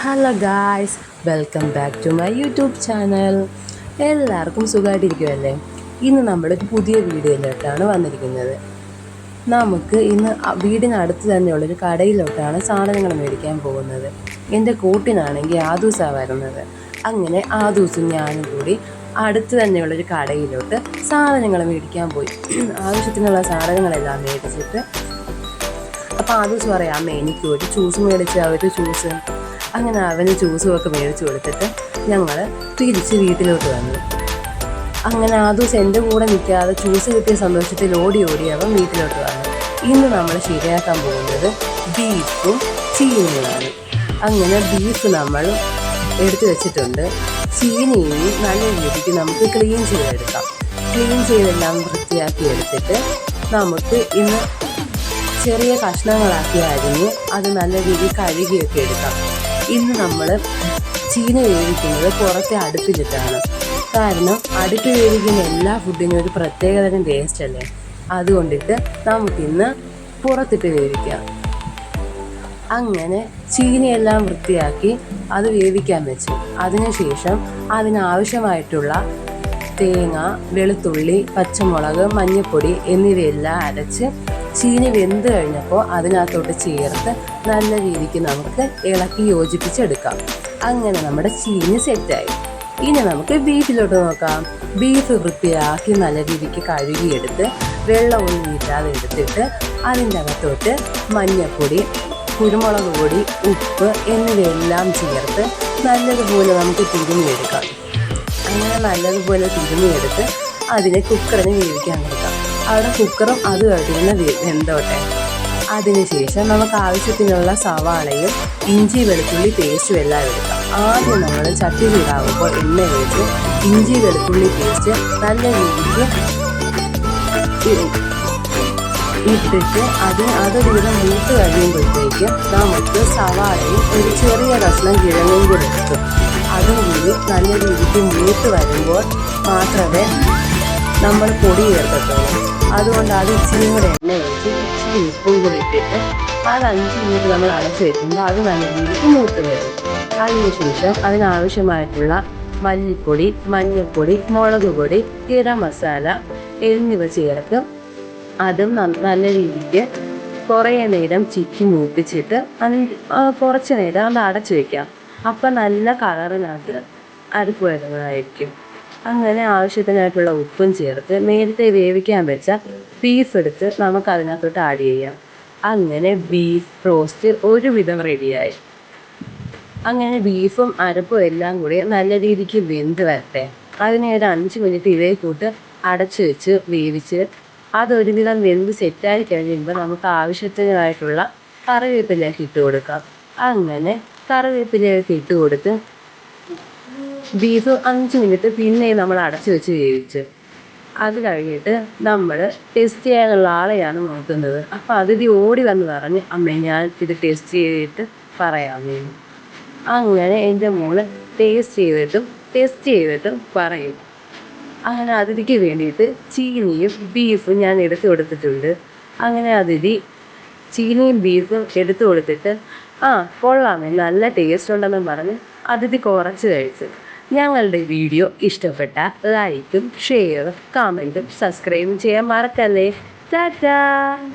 Hello guys welcome back to my YouTube channel എല്ലാവർക്കും സുഖമായിട്ടിരിക്കുമല്ലേ ഇന്ന് നമ്മളൊരു പുതിയ വീഡിയോയിലോട്ടാണ് വന്നിരിക്കുന്നത്. നമുക്ക് ഇന്ന് വീടിനടുത്ത് തന്നെയുള്ളൊരു കടയിലോട്ടാണ് സാധനങ്ങൾ മേടിക്കാൻ പോകുന്നത്. എന്റെ കൂട്ടിനാണെങ്കിൽ ആദൂസാണ് വരുന്നത്. അങ്ങനെ ആദൂസും ഞാനും കൂടി അടുത്ത് തന്നെയുള്ളൊരു കടയിലോട്ട് സാധനങ്ങൾ മേടിക്കാൻ പോയി. ആവശ്യത്തിനുള്ള സാധനങ്ങളെല്ലാം മേടിച്ചിട്ട്. അപ്പോൾ ആദൂസ് പറയാം അമ്മ എനിക്ക് ഒരു ചൂസ് മേടിച്ച ഒരു ജ്യൂസ് അങ്ങനെ അവന് ജ്യൂസും ഒക്കെ മേടിച്ചു കൊടുത്തിട്ട് ഞങ്ങൾ തിരിച്ച് വീട്ടിലോട്ട് വന്നു. അങ്ങനെ ആദൂസ് എന്റെ കൂടെ നിൽക്കാതെ ജ്യൂസ് കിട്ടിയ സന്തോഷത്തിൽ ഓടി ഓടി അവൻ വീട്ടിലോട്ട് വന്നു. ഇന്ന് നമ്മൾ ശരിയാക്കാൻ പോകുന്നത് ബീഫും ചീനിയുമാണ്. അങ്ങനെ ബീഫ് നമ്മൾ എടുത്തു വെച്ചിട്ടുണ്ട്. ചീനിയും നല്ല രീതിക്ക് നമുക്ക് ക്ലീൻ ചെയ്തെടുക്കാം. ക്ലീൻ ചെയ്തെല്ലാം വൃത്തിയാക്കി എടുത്തിട്ട് നമുക്ക് ഇന്ന് ചെറിയ കഷ്ണങ്ങളാക്കി അരിഞ്ഞ് അത് നല്ല രീതിയിൽ കഴുകിയൊക്കെ എടുക്കാം. ഇന്ന് നമ്മൾ ചീന വേവിക്കുന്നത് പുറത്തെ അടുപ്പിലിട്ടാണ്. കാരണം അടുപ്പ് വേവിക്കുന്ന എല്ലാ ഫുഡിനും ഒരു പ്രത്യേകതരം ടേസ്റ്റ് അല്ലേ? അതുകൊണ്ടിട്ട് നമുക്കിന്ന് പുറത്തിട്ട് വേവിക്കാം. അങ്ങനെ ചീനിയെല്ലാം വൃത്തിയാക്കി അത് വേവിക്കാൻ വെച്ചു. അതിനുശേഷം അതിനാവശ്യമായിട്ടുള്ള തേങ്ങ വെളുത്തുള്ളി പച്ചമുളക് മഞ്ഞൾപ്പൊടി എന്നിവയെല്ലാം അരച്ച് ചീനി വെന്ത് കഴിഞ്ഞപ്പോൾ അതിനകത്തോട്ട് ചേർത്ത് നല്ല രീതിക്ക് നമുക്ക് ഇളക്കി യോജിപ്പിച്ചെടുക്കാം. അങ്ങനെ നമ്മുടെ ചീനി സെറ്റായി. ഇനി നമുക്ക് ബീഫിലോട്ട് നോക്കാം. ബീഫ് വൃത്തിയാക്കി നല്ല രീതിക്ക് കഴുകിയെടുത്ത് വെള്ളമൊന്നും ഇല്ലാതെ എടുത്തിട്ട് അതിന്റെ അകത്തോട്ട് മഞ്ഞൾപ്പൊടി കുരുമുളക് പൊടി ഉപ്പ് എന്നിവയെല്ലാം ചേർത്ത് നല്ലതുപോലെ നമുക്ക് തിരുമിയെടുക്കാം അങ്ങനെ നല്ലതുപോലെ തിരുമിയെടുത്ത് അതിനെ കുക്കറിന് വേവിക്കാൻ കൊടുക്കാം. അവിടെ കുക്കറും അത് കഴിഞ്ഞ് വെന്തോട്ടെ. അതിനുശേഷം നമുക്ക് ആവശ്യത്തിനുള്ള സവാളയും ഇഞ്ചി വെളുത്തുള്ളി പേസ്റ്റും എല്ലാം എടുക്കാം. ആദ്യം നമ്മൾ ചട്ടി ചൂടാകുമ്പോൾ എണ്ണ ഒഴിച്ച് ഇഞ്ചി വെളുത്തുള്ളി പേസ്റ്റ് നല്ല രീതിക്ക് ഇട്ടിട്ട് അത് അതൊരു വിധം മൂത്ത് കഴിയുമ്പോഴത്തേക്ക് നമുക്ക് സവാളയും ഒരു ചെറിയ കഷ്ണം കിഴങ്ങും കൂടി എടുക്കും അതും കൂടി നല്ല രീതിക്ക് മൂത്ത് വരുമ്പോൾ മാത്രമേ നമ്മൾ പൊടി ചേർക്കത്തുള്ളൂ അതുകൊണ്ട് അത് ഇച്ചിരി കൂടെ എണ്ണ ഒഴിച്ച് ഇച്ചിരി ഉപ്പും കൂടി ഇട്ടിട്ട് അത് അഞ്ച് മിനിറ്റ് നമ്മൾ അടച്ചു വെക്കുമ്പോൾ അത് നല്ല രീതിക്ക് മൂത്ത് വരും. അതിനുശേഷം അതിനാവശ്യമായിട്ടുള്ള മല്ലിപ്പൊടി മഞ്ഞൾപ്പൊടി മുളക് പൊടി ഗരം മസാല എന്നിവ ചേർത്ത് അതും നല്ല രീതിക്ക് കുറേ നേരം ചിക്കി മൂപ്പിച്ചിട്ട് അതിന് കുറച്ച് നേരം അത് അടച്ചു വെക്കാം. അപ്പം നല്ല കളറിനകത്ത് അരപ്പ് വരുന്നതായിരിക്കും അങ്ങനെ ആവശ്യത്തിനായിട്ടുള്ള ഉപ്പും ചേർത്ത് നേരത്തെ വേവിക്കാൻ വെച്ച ബീഫ് എടുത്ത് നമുക്ക് അതിനകത്തോട്ട് ആഡ് ചെയ്യാം. അങ്ങനെ ബീഫ് റോസ്റ്റ് ഒരുവിധം റെഡിയായി അങ്ങനെ ബീഫും അരപ്പും എല്ലാം കൂടി നല്ല രീതിക്ക് വെന്ത് വരട്ടെ. അതിനെ ഒരു അഞ്ച് മിനിറ്റ് ഇതേ കൂട്ട് അടച്ചു വെച്ച് വേവിച്ച് അതൊരുവിധം വെന്ത് സെറ്റായി കഴിയുമ്പോൾ നമുക്ക് ആവശ്യത്തിനായിട്ടുള്ള കറിവേപ്പിലേക്ക് ഇട്ട് കൊടുക്കാം. അങ്ങനെ കറിവേപ്പിലേക്ക് ഇട്ട് കൊടുത്ത് ബീഫ് അഞ്ച് മിനിറ്റ് പിന്നെ നമ്മൾ അടച്ചു വെച്ച് വേവിച്ച്. അത് കഴിഞ്ഞിട്ട് നമ്മൾ ടേസ്റ്റ് ചെയ്യാനുള്ള ആളെയാണ് നോക്കുന്നത്. അപ്പോൾ അതിഥി ഓടി വന്ന് പറഞ്ഞ് അമ്മേ ഞാൻ ഇത് ടേസ്റ്റ് ചെയ്തിട്ട് പറയാമേ അങ്ങനെ എന്റെ മോൾ ടേസ്റ്റ് ചെയ്തിട്ടും ടേസ്റ്റ് ചെയ്തിട്ടും പറയും. അങ്ങനെ അതിഥിക്ക് വേണ്ടിയിട്ട് ചീനിയും ബീഫും ഞാൻ എടുത്തു കൊടുത്തിട്ടുണ്ട്. അങ്ങനെ അതിഥി ചീനിയും ബീഫും എടുത്തു കൊടുത്തിട്ട് ആ കൊള്ളാമേ നല്ല ടേസ്റ്റ് ഉണ്ടെന്നും പറഞ്ഞ് അതിഥി കുറച്ച് കഴിച്ചു. ഞങ്ങളുടെ വീഡിയോ ഇഷ്ടപ്പെട്ട ലൈക്കും ഷെയറും കമന്റും സബ്സ്ക്രൈബും ചെയ്യാൻ മറക്കല്ലേ. ടാറ്റാ!